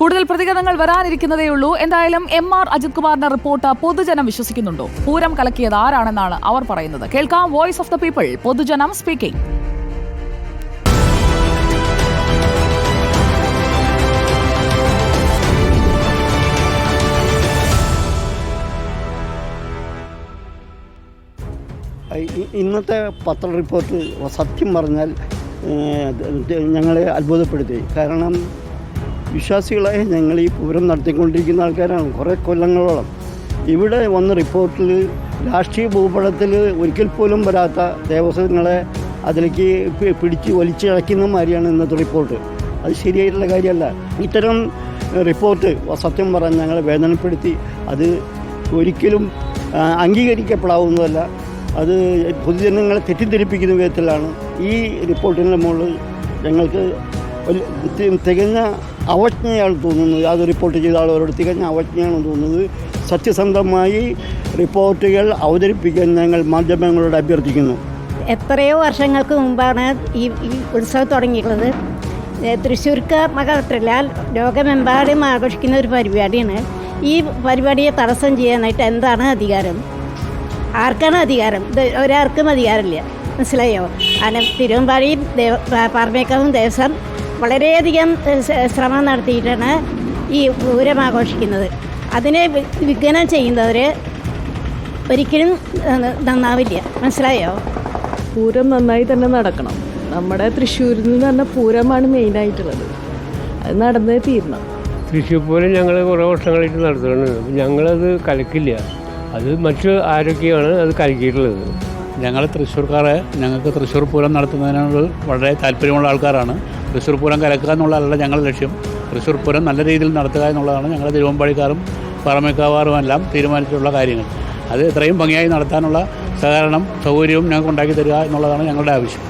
കൂടുതൽ പ്രതികരണങ്ങൾ വരാനിരിക്കുന്നതേ ഉള്ളൂ. എന്തായാലും എം ആർ അജിത് കുമാറിന്റെ റിപ്പോർട്ട് പൊതുജനം വിശ്വസിക്കുന്നുണ്ടോ? പൂരം കലക്കിയത് ആരാണെന്നാണ് അവർ പറയുന്നത്. കേൾക്കാം വോയിസ് ഓഫ് ദ പീപ്പിൾ പൊതുജനം സ്പീക്കിംഗ് ഇന്നത്തെ പത്ര റിപ്പോർട്ട് സത്യം പറഞ്ഞാൽ ഞങ്ങളെ അത്ഭുതപ്പെടുത്തി. കാരണം വിശ്വാസികളായ ഞങ്ങൾ ഈ പൂരം നടത്തിക്കൊണ്ടിരിക്കുന്ന ആൾക്കാരാണ് കുറേ കൊല്ലങ്ങളോളം. ഇവിടെ വന്ന റിപ്പോർട്ടിൽ രാഷ്ട്രീയ ഭൂപടത്തിൽ ഒരിക്കൽ പോലും വരാത്ത ദേവസ്വങ്ങളെ അതിലേക്ക് പിടിച്ച് വലിച്ചിഴക്കുന്ന മാതിരിയാണ് ഇന്നത്തെ റിപ്പോർട്ട്. അത് ശരിയായിട്ടുള്ള കാര്യമല്ല. ഇത്തരം റിപ്പോർട്ട് സത്യം പറഞ്ഞ് ഞങ്ങളെ വേദനപ്പെടുത്തി അത് ഒരിക്കലും അംഗീകരിക്കപ്പെടാവുന്നതല്ല. അത് പൊതുജനങ്ങളെ തെറ്റിദ്ധരിപ്പിക്കുന്ന വിധത്തിലാണ് ഈ റിപ്പോർട്ടിന്റെ മുകളിൽ ഞങ്ങൾക്ക് തികഞ്ഞ അവജ്ഞയാണ് തോന്നുന്നത്. യാതൊരു റിപ്പോർട്ട് ചെയ്ത ആളുകളോട് തികഞ്ഞ അവജ്ഞയാണ് തോന്നുന്നത്. സത്യസന്ധമായി റിപ്പോർട്ടുകൾ അവതരിപ്പിക്കാൻ ഞങ്ങൾ മാധ്യമങ്ങളോട് അഭ്യർത്ഥിക്കുന്നു. എത്രയോ വർഷങ്ങൾക്ക് മുമ്പാണ് ഈ ഈ ഉത്സവം തുടങ്ങിയിട്ടുള്ളത്. തൃശ്ശൂർക്കാർ തൃശ്ശൂർക്ക് മാത്രമല്ല ലോകമെമ്പാടും ആഘോഷിക്കുന്ന ഒരു പരിപാടിയാണ്. ഈ പരിപാടിയെ തടസ്സം ചെയ്യാനായിട്ട് എന്താണ് അധികാരം? ആർക്കാണ് അധികാരം? ഇത് ഒരാർക്കും അധികാരമില്ല. മനസ്സിലായോ? അങ്ങനെ തിരുവമ്പാടിയും ദേവ പാർമേക്കാവും ദേവസ്വം വളരെയധികം ശ്രമം നടത്തിയിട്ടാണ് ഈ പൂരം ആഘോഷിക്കുന്നത്. അതിനെ വിഘ്നം ചെയ്യുന്നവർ ഒരിക്കലും നന്നാവില്ല. മനസ്സിലായോ? പൂരം നന്നായി തന്നെ നടക്കണം. നമ്മുടെ തൃശ്ശൂരിൽ നിന്ന് തന്നെ പൂരമാണ് മെയിനായിട്ടുള്ളത് അത് നടന്നേ തീരണം. തൃശ്ശൂർ പൂരം ഞങ്ങൾ കുറേ വർഷങ്ങളായിട്ട് നടത്തുന്നുണ്ട് ഞങ്ങളത് കലക്കില്ല. അത് മറ്റു ആരോഗ്യമാണ് അത് കലക്കിയിട്ടുള്ളത്? ഞങ്ങൾ തൃശ്ശൂർക്കാരെ ഞങ്ങൾക്ക് തൃശ്ശൂർ പൂരം നടത്തുന്നതിനോട് വളരെ താല്പര്യമുള്ള ആൾക്കാരാണ്. തൃശ്ശൂർ പൂരം കലക്കുക എന്നുള്ളതല്ല ഞങ്ങളുടെ ലക്ഷ്യം. തൃശ്ശൂർ പൂരം നല്ല രീതിയിൽ നടത്തുക എന്നുള്ളതാണ് ഞങ്ങളുടെ തിരുവമ്പാടിക്കാരും പറമേക്കാവാറും എല്ലാം തീരുമാനിച്ചിട്ടുള്ള കാര്യങ്ങൾ. അത് എത്രയും ഭംഗിയായി നടത്താനുള്ള സഹകരണം സൗകര്യവും ഞങ്ങൾക്ക് ഉണ്ടാക്കി തരിക എന്നുള്ളതാണ് ഞങ്ങളുടെ ആവശ്യം.